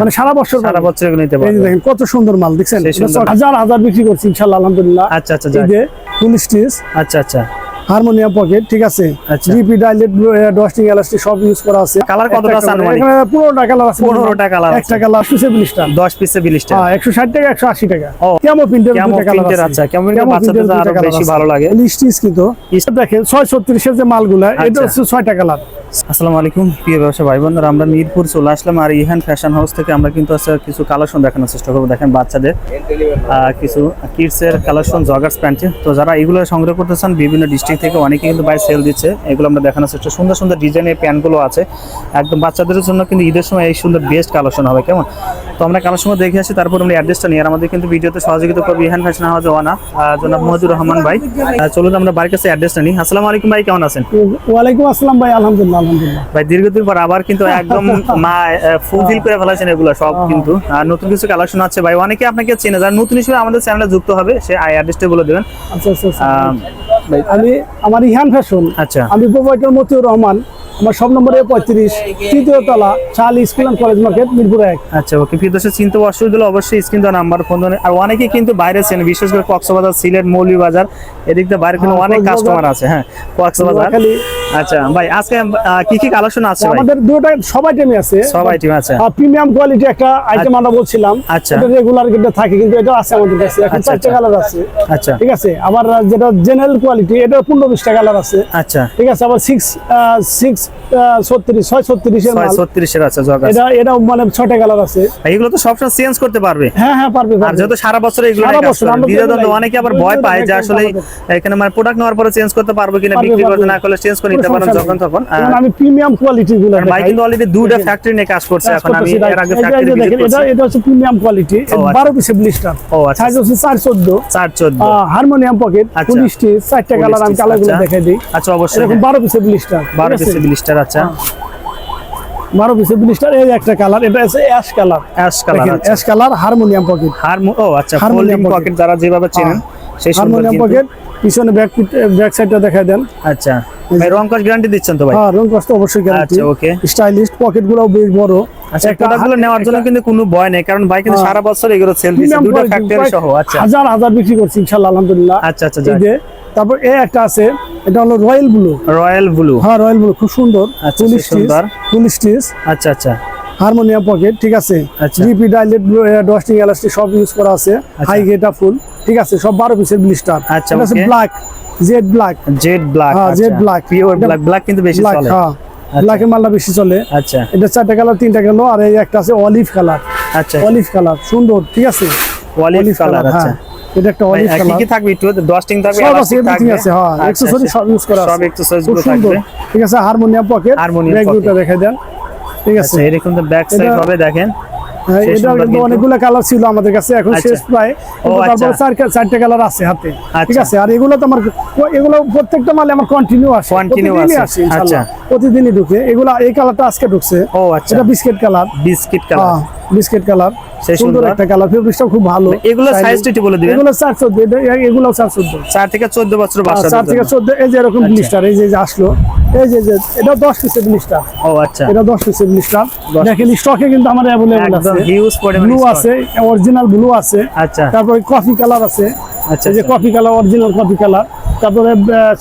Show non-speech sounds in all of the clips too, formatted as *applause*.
মানে সারা বছর সারা বছর নিতে দেখেন কত সুন্দর মাল দেখছেন। এটা হাজার হাজার বিক্রি করছি ইনশাল্লাহ আলহামদুলিল্লাহ। আচ্ছা আচ্ছা। ফুল স্টিচ আচ্ছা আচ্ছা। হারমোনিয়াম পকেট ঠিক আছে। জিপি ডাইলেট ডস্টিং এলাস্টিক সব ইউজ করা আছে কালার কতটা আছে কালার। আনুমানিক? আছে 15টা কালার আছে। একটা কালার সুসে বিলিশটা দশ পিসে বিলিশটা হ্যাঁ একশো ষাট টাকা একশো আশি টাকা ও, কেমন প্রিন্টের দুইটা কালার আছে আচ্ছা, কেমন প্রিন্টের বাচ্চাদের আরও বেশি ভালো লাগে। লিস্টিস কিন্তু দেখেন ছয় ছত্রিশের যে মালগুলা এটা আচ্ছা। হচ্ছে ছয়টা কালার আসসালামু আলাইকুম প্রিয় ব্যবসা ভাই বোনেরা আমরা মিরপুর চলে আসলাম আর ইহান ফ্যাশন হাউস থেকে আমরা কিন্তু কিছু কালেকশন দেখানোর চেষ্টা করব দেখেন বাচ্চাদের কিছু কিডসের কালেকশন জগার্স প্যান্ট তো যারা এগুলো সংগ্রহ করতে চান বিভিন্ন ডিস্ট্রিক্ট থেকে অনেকে কিন্তু বাই সেল দিচ্ছে। এগুলো আমরা দেখানোর চেষ্টা সুন্দর সুন্দর ডিজাইনের প্যান্টগুলো আছে। একদম বাচ্চাদের জন্য কিন্তু ঈদের সময় এই সুন্দর বেস্ট কালেকশন হবে কেমন? তো আমরা কালেকশন দেখে আসি তারপর আমরা অ্যাড্রেসটা নিয়ে আর আমাদের কিন্তু ভিডিওতে সহযোগিতা করবে ইহান ফ্যাশন হাউস ওয়ানা জনাব মহিদুর রহমান ভাই। চলুন আমরা বাড়ির কাছে অ্যাড্রেসটা নিই। আসসালামু আলাইকুম ভাই কেমন আছেন? ওয়ালাইকুম আসসালাম ভাই আলহামদুলিল্লাহ আলহামদুলিল্লাহ। ভাই দীর্ঘদিন পর আবার কিন্তু একদম *laughs* মা ফুলফিল করে ফেলেছেন এগুলো সব কিন্তু। আর নতুন কিছু কালেকশন আছে ভাই অনেকে আপনাকে চেনে যারা নতুন হিসেবে আমাদের চ্যানেলে যুক্ত হবে সে আই অ্যাড্রেসটা বলে দেবেন। আচ্ছা আচ্ছা আচ্ছা। ভাই, আমি আমার ইহান ফ্যাশন আচ্ছা। আমি প্রোভাইডার মতিউর রহমান আমার সব নম্বরে পঁয়ত্রিশ তৃতীয় তলা চাল school and college market Mirpur এক। আচ্ছা ওকে প্রিয় দর্শক চিনতে অসুবিধা হলে অবশ্যই স্ক্রিন দেওয়া নাম্বার ফোন দেন আর অনেকে কিন্তু বাইরে আছেন বিশেষ করে কক্সবাজার সিলেট মৌলভীবাজার এদিক দিয়ে বাইরে কিন্তু হ্যাঁ, অনেক কাস্টমার আছে হ্যাঁ কক্সবাজার। আচ্ছা ভাই আজকে কি কি কালেকশন আছে আমাদের দুটো সব আইটেমই আছে। সব আইটেম আছে। প্রিমিয়াম কোয়ালিটি একটা আইটেম আমরা বলছিলাম। আচ্ছা। এটা রেগুলার কিন্তু থাকে কিন্তু এটা আছে আমাদের কাছে। এখন আচ্ছা, চারটে আচ্ছা। কালার আছে। আচ্ছা। ঠিক আছে? আবার যেটা জেনারেল কোয়ালিটি এটা পনেরো বিশটা কালার আছে। আচ্ছা। ঠিক আছে? আবার সিক্স সিক্স ছত্রিশ ছয় ছত্রিশের ছয় মাল। ছত্রিশের আছে জগ এটা এটা মানে ছয়টা কালার আছে। এগুলো তো সবসময় চেঞ্জ করতে পারবে। হ্যাঁ হ্যাঁ পারবে আর। যেহেতু সারা বছর এগুলো সারা বছর আমরা অনেকে আবার ভয় পায় যে আসলে এখানে মানে প্রোডাক্ট নেওয়ার পরে চেঞ্জ করতে পারব কিনা বিক্রি করতে না করলে চেঞ্জ করে নিতে পারেন যখন তখন আমি প্রিমিয়াম কোয়ালিটি গুলো ভাই কিন্তু অলরেডি দুইটা ফ্যাক্টরি নিয়ে কাজ করছে এখন আমি এর আগে ফ্যাক্টরি দেখেন এটা এটা হচ্ছে প্রিমিয়াম কোয়ালিটি আচ্ছা। বারো পিসের ব্লিস্টার ও আচ্ছা। সাইজ হচ্ছে চার চোদ্দ। চার চোদ্দ। হারমোনিয়াম পকেট আচ্ছা। পুলিশ চারটা Full কালার আমি আচ্ছা। দেখাই দিই। আচ্ছা অবশ্যই। এরকম বারো পিসের ব্লিস্টার বারো পিসের ব্লিস্টার আচ্ছা। বারো পিসের ব্লিস্টার এই একটা কালার এটা আছে ash colour ash colour ash colour harmonium pocket হারমো ও আচ্ছা pocket। পকেট যারা যেভাবে চেনেন সেই সুন্দর হারমোনিয়াম পকেট পিছনে ব্যাক ব্যাক সাইডটা দেখাই দেন। আচ্ছা। ভাই রং কস গ্যারান্টি দিচ্ছেন তো ভাই? হ্যাঁ রং অবশ্যই গ্যারান্টি আচ্ছা, okay। স্টাইলিশ পকেটগুলো বেশ বড়। আচ্ছা প্রোডাক্টগুলো নেওয়ার জন্য কিন্তু কোনো ভয় নেই কারণ ভাই কিন্তু হ্যাঁ। সারা বছর এগুলো সেল দিচ্ছে দুটো ফ্যাক্টরি সহ আচ্ছা। হাজার হাজার বিক্রি করছি ইনশাল্লাহ আলহামদুলিল্লাহ। আচ্ছা আচ্ছা তারপর এই একটা আছে এটা হলো রয়্যাল ব্লু রয়্যাল ব্লু হ্যাঁ রয়্যাল ব্লু খুব সুন্দর। আচ্ছা, সুন্দর। ফুল স্টিচ আচ্ছা আচ্ছা। হারমোনিয়াম পকেট ঠিক আছে। জিপি ডাইলেট ডস্টিং এলাস্টিক সব ইউজ করা আছে। হাই গেটা ফুল ঠিক আছে? সব বারো পিসের ব্লিস্টার আচ্ছা। Black jet black jet black হ্যাঁ, jet black। Pure black black কিন্তু বেশি চলে। হ্যাঁ। ব্ল্যাকের মালটা বেশি চলে। আচ্ছা। এটা চারটা কালার তিনটা গেল আর এই একটা আছে অলিভ কালার আচ্ছা। অলিভ কালার সুন্দর ঠিক আছে? অলিভ কালার হ্যাঁ আচ্ছা। এটা একটা অলিভ কালার কি থাকবে একটু? ডস্টিং থাকবে সব আছে এভরিথিং আছে হ্যাঁ। আচ্ছা, অ্যাকসেসরি আচ্ছা। সব ইউজ করা আছে। সব accessories গুলো থাকবে। ঠিক আছে হারমোনিয়াম পকেট pocket। দেন। ঠিক আছে? আচ্ছা এরকম তো ব্যাক সাইড হবে দেখেন। হ্যাঁ, এটা কিন্তু কিন্তু। অনেকগুলো কালার ছিল আমাদের কাছে এখন আচ্ছা। শেষ প্রায়। আচ্ছা। তারপরে চার- চারটে কালার আছে হাতে। ঠিক আচ্ছা। আছে? আর এগুলো তো আমার এগুলো প্রত্যেকটা মালে আমার কন্টিনিউ আসে। প্রতিদিনই আসে, আচ্ছা। প্রতিদিনই ঢুকে। এগুলো এই কালারটা আজকে ঢুকছে। ও আচ্ছা। এটা বিস্কিট কালার বিস্কিট কালার হ্যাঁ বিস্কিট কালার সেই সুন্দর। একটা কালার ফেব্রিকটা খুব ভালো। এগুলো সাইজ একটু বলে দিবেন। এগুলো চার চোদ্দ। এগুলো চার চোদ্দ। চার থেকে চোদ্দ বছর চার বাচ্চাদের থেকে জন্য। চোদ্দ। এই যে এরকম ব্লিস্টার এই যে আসলো। এই যে যে এটা দশ পিসের ব্লিস্টার ও আচ্ছা। এটা দশ পিসের ব্লিস্টার দেখেন স্টকে কিন্তু আমার অ্যাভেলেবল একদম হিউজ পরিমাণে ব্লু আছে অরিজিনাল ব্লু আছে। আচ্ছা। তারপরে কফি কালার আছে। আচ্ছা যে আচ্ছা। Coffee colour original coffee colour তারপরে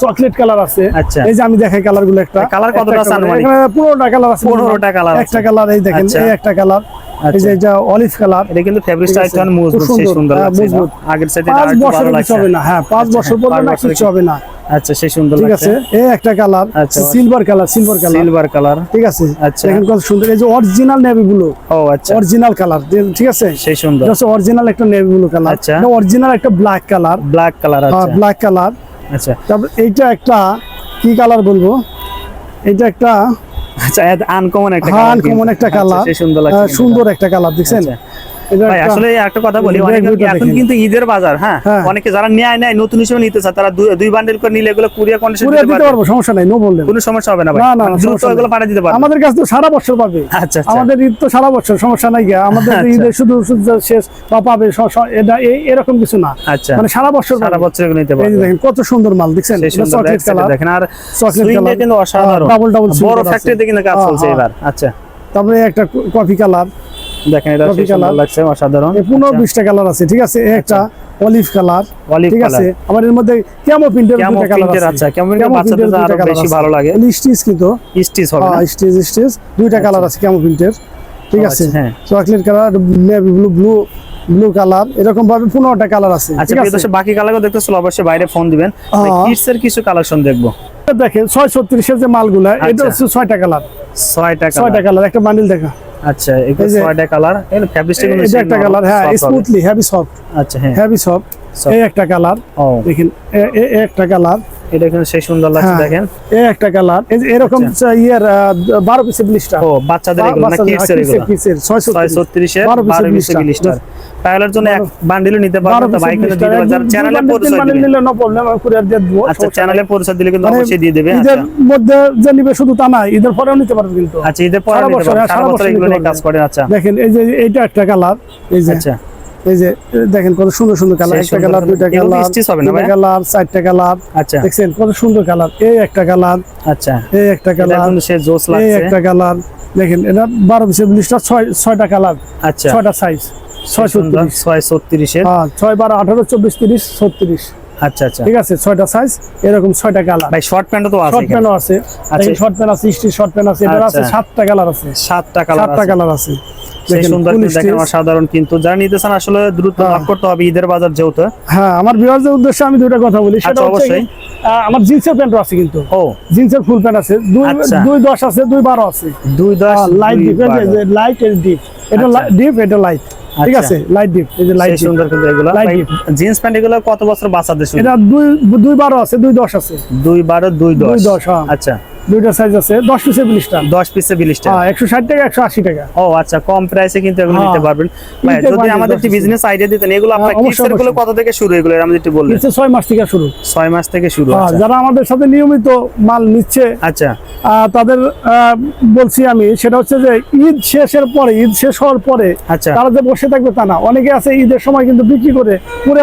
চকলেট কালার আছে। আচ্ছা। এই যে আমি দেখাই কালারগুলো একটা। কালার কতটা আছে আনুমানিক? কালার আছে। 15টা colour আছে। একটা কালার এই দেখেন আচ্ছা। এই একটা কালার এই যে এটা অলিভ কালার এটা কিন্তু মজবুত সুন্দর, সুন্দর হ্যাঁ, লাগছে। আগের ভালো লাগছে। না। হ্যাঁ পাঁচ আচ্ছা, বছর হ্যাঁ, না কিছু। হবে না। আচ্ছা সেই সুন্দর ঠিক আছে এই একটা কালার আচ্ছা। Silver colour silver colour silver colour ঠিক আছে আচ্ছা। দেখেন কত সুন্দর এই যে অরিজিনাল নেভি ব্লু ও আচ্ছা। অরিজিনাল কালার ঠিক আছে? সেই সুন্দর। এটা অরিজিনাল একটা নেভি ব্লু কালার আচ্ছা। এটা অরিজিনাল একটা ব্ল্যাক কালার ব্ল্যাক কালার আচ্ছা। ব্ল্যাক কালার আচ্ছা। তারপর এইটা একটা কি কালার বলব? এটা একটা আচ্ছা আনকমন একটা হান কালার কমন একটা কালার সুন্দর সুন্দর একটা কালার দেখছেন? আসলে একটা কথা বলি এখন কিন্তু ঈদের বাজার হ্যাঁ? হ্যাঁ। অনেকে যারা নেয় নেয় নতুন হিসেবে নিতে চায় তারা দুই- বান্ডেল করে নিলে এগুলো কুরিয়ার কন্ডিশন দিতে পারব। সমস্যা নাই নো বললেন কোনো সমস্যা হবে না ভাই। না, দ্রুত এগুলো পাঠিয়ে দিতে পারবে। আমাদের কাছে তো সারা বছর পাবে। আচ্ছা আচ্ছা। আমাদের ঈদ তো সারা বছর সমস্যা নাই আমাদের আচ্ছা। ঈদের শুধু শুধু শেষ বা পাবে এটা এরকম কিছু না। আচ্ছা। মানে সারা বছর সারা বছর এগুলো নিতে পারবে। দেখেন কত সুন্দর মাল দেখছেন? চকলেট কালার দেখেন আর চকলেট কালার কিন্তু অসাধারণ। ডাবল ডাবল বড় ফ্যাক্টরিতে কিন্তু কাজ চলছে। এবার। আচ্ছা। তারপরে একটা কফি কালার দেখেন এটা সুন্দর। লাগছে অসাধারণ। এই পনেরো আচ্ছা, বিশটা কালার আছে ঠিক আছে? একটা অলিভ কালার ঠিক আছে? আবার এর মধ্যে প্রিন্টের দুইটা কালার আছে। আচ্ছা, print বাচ্চাদের আরও বেশি ভালো লাগে। স্টিচ কিন্তু। স্টিচ হবে না? Stitch stitch. দুইটা কালার আছে প্রিন্টের ঠিক আছে? আচ্ছা, হ্যাঁ। Chocolate colour navy blue blue blue colour এরকম ভাবে পনেরোটা কালার আছে আচ্ছা বাকি কালারগুলো দেখতেছিল অবশ্যই বাইরে ফোন দিবেন। হ্যাঁ। কিডস এর কিছু কালেকশন দেখব। দেখেন ছয় ছত্রিশের যে মালগুলা এটা আচ্ছা। হচ্ছে ছয়টা কালার। ছয়টা ছয়টা কালার একটা বান্ডিল দেখা। আচ্ছা এগুলো ছয়টা কালারের ফ্যাব্রিকটা কিন্তু এটা একটা কালার হ্যাঁ স্মুথলি হেভি সফট আচ্ছা হ্যাঁ। Heavy soft. এই একটা কালার। দেখেন এ- এ- এ একটা কালার। এটা কিন্তু সেই সুন্দর লাগছে হ্যাঁ। দেখেন। এই একটা কালার। এরকম ইয়ের আহ, পিসের ব্লিস্টার ও বাচ্চাদের এগুলো না কিডস এগুলো? ছয় ছয় ছত্রিশের বারো বারো পিসের পিসের পাইলার জন্য এক বান্ডিলও নিতে পারবেন তো ভাই কিন্তু দিতে পারবেন চ্যানেলে পরিচয় দিবেন নিলে নো প্রবলেম আমি কুরিয়ার দিয়ে দেবো আচ্ছা চ্যানেলে পরিচয় দিলে কিন্তু মানে অবশ্যই দিয়ে দেবে ঈদের আচ্ছা। মধ্যে যে নিবে শুধু তা না ঈদের পরেও নিতে পারবে কিন্তু। আচ্ছা ঈদের পরে নিতে বছর, হ্যাঁ, সারা সারা বছর বছর এগুলো নিয়ে কাজ। করে আচ্ছা। দেখেন এই যে এইটা একটা কালার এই যে। আচ্ছা। এই যে দেখেন কত সুন্দর সুন্দর কালার একটা কালার। দুইটা কালার ভাইয়া? কালার চারটা কালার আচ্ছা। দেখছেন কত সুন্দর কালার এই একটা কালার আচ্ছা। এই একটা কালার এই একটা কালার দেখেন এটা বারো পিসের ব্লিস্টার ছয় ছয়টা কালার আচ্ছা। ছয়টা সাইজ ছয় সুন্দর ছত্রিশ ছয় ছত্রিশের। হ্যাঁ ছয় বারো আঠারো চব্বিশ তিরিশ ছত্রিশ। আচ্ছা আচ্ছা। ঠিক আছে ছয়টা সাইজ এরকম ছয়টা কালার ভাই শর্ট প্যান্টও তো আছে শর্ট প্যান্টও আছে। আচ্ছা। শর্ট প্যান্ট আছে স্টিচ শর্ট প্যান্ট আছে এটার আছে। সাতটা কালার আছে। সাতটা কালার সাতটা কালার আছে। সুন্দর দেখেন অসাধারণ কিন্তু। যারা নিতে চান আসলে দ্রুত হ্যাঁ। লাভ করতে হবে ঈদের বাজার যেহেতু। হ্যাঁ আমার বিভাগের উদ্দেশ্যে আমি দুইটা কথা বলি। সেটা আচ্ছা, অবশ্যই। আমার জিন্সের প্যান্টও আছে কিন্তু। ও। জিন্সের ফুল প্যান্ট আছে। দুই। দুই দশ আছে দুই বারো আছে। দুই দশ লাইট ডিপ লাইট ডিপ এটা। ডিপ এটা লাইট ঠিক আচ্ছা। আছে? লাইট ডিপ এই যে লাইট সুন্দর কিন্তু এগুলো। জিন্স প্যান্ট এগুলো কত বছর বাঁচাতে এটা দুই দুই বারো আছে দুই দশ আছে। দুই বারো দুই দশ। দুই দশ, হ্যাঁ। আচ্ছা। দুইটা সাইজ আছে দশ পিসের ব্লিস্টার দশ পিসে বিলিশটা। হ্যাঁ একশো ষাট টাকা একশো আশি টাকা। ও আচ্ছা কম প্রাইসে কিন্তু এগুলো হ্যাঁ। নিতে পারবেন। ভাই যদি আমাদের একটি বিজনেস আইডিয়া দিতেন এগুলো আপনার হ্যাঁ, অবশ্যই, এরগুলো কত থেকে শুরু এগুলো আমাদের একটু বললেন নিচে ছয় মাস থেকে শুরু। ছয় মাস থেকে শুরু হ্যাঁ, আচ্ছা। যারা আমাদের সাথে নিয়মিত মাল নিচ্ছে আচ্ছা। তাদের বলছি আমি সেটা হচ্ছে যে ঈদ শেষের পরে ঈদ শেষ হওয়ার পরে আচ্ছা। তারা যে বসে থাকবে তা না। অনেকে আছে ঈদের সময় কিন্তু বিক্রি করে পুরো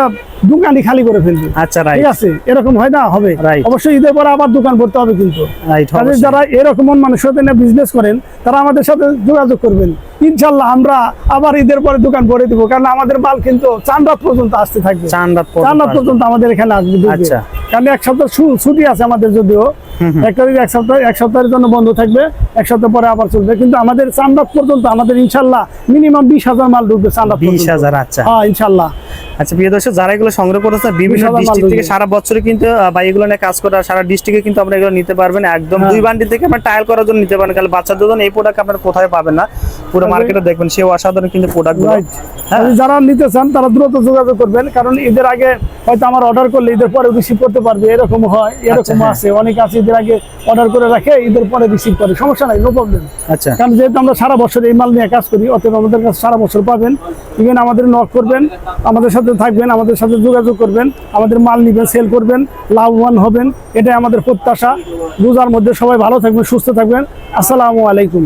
দোকানই খালি করে ফেলবে। আচ্ছা ঠিক আছে? এরকম হয় না হবে। অবশ্যই ঈদের পরে আবার দোকান করতে হবে কিন্তু। যারা এরকম মন নিয়ে বিজনেস করেন তারা আমাদের সাথে যোগাযোগ করবেন। ইনশাল্লাহ আমরা আবার ঈদের পরে দোকান ভরে দিব কারণ আমাদের মাল কিন্তু চান্দাত পর্যন্ত আসতে থাকবে। চান্দাত পর্যন্ত আমাদের এখানে আসবে আচ্ছা। কারণ এক সপ্তাহ ছুটি আছে আমাদের যদিও। একটা দিন এক সপ্তাহ এক সপ্তাহের জন্য বন্ধ থাকবে এক সপ্তাহ পরে আবার চলবে। কিন্তু আমাদের চান্দাত পর্যন্ত আমাদের ইনশাল্লাহ মিনিমাম বিশ হাজার মাল ঢুকবে চান্দাত বিশ হাজার আচ্ছা। হ্যাঁ ইনশাল্লাহ আচ্ছা প্রিয় দর্শক যারা এগুলো সংগ্রহ করেছে বিভিন্ন ডিস্ট্রিক্ট থেকে সারা বছরে কিন্তু বা এগুলো নিয়ে কাজ করা সারা ডিস্ট্রিক্টে কিন্তু আপনারা এগুলো নিতে পারবেন। একদম হ্যাঁ। দুই বান্ডি থেকে আপনার টায়াল করার জন্য নিতে পারেন কারণ বাচ্চাদের জন্য এই প্রোডাক্ট আপনারা কোথায় পাবেন না? পুরো মার্কেটে দেখবেন সেও অসাধারণ কিন্তু প্রোডাক্ট হ্যাঁ। যারা নিতে চান তারা দ্রুত যোগাযোগ করবেন কারণ ঈদের আগে হয়তো আমার অর্ডার করলে ঈদের পরে রিসিভ করতে পারবে এরকম হয় এরকম হ্যাঁ। আছে। অনেক আছে ঈদের আগে অর্ডার করে রাখে ঈদের পরে রিসিভ করে। সমস্যা নাই নো প্রবলেম আচ্ছা। কারণ যেহেতু আমরা সারা বছর এই মাল নিয়ে কাজ করি অতএব আমাদের কাছে সারা বছর পাবেন। ইভেন আমাদের নক করবেন আমাদের সাথে থাকবেন আমাদের সাথে যোগাযোগ করবেন আমাদের মাল নিবেন সেল করবেন লাভবান হবেন এটাই আমাদের প্রত্যাশা। রোজার মধ্যে সবাই ভালো থাকবেন সুস্থ থাকবেন। আসসালামু আলাইকুম।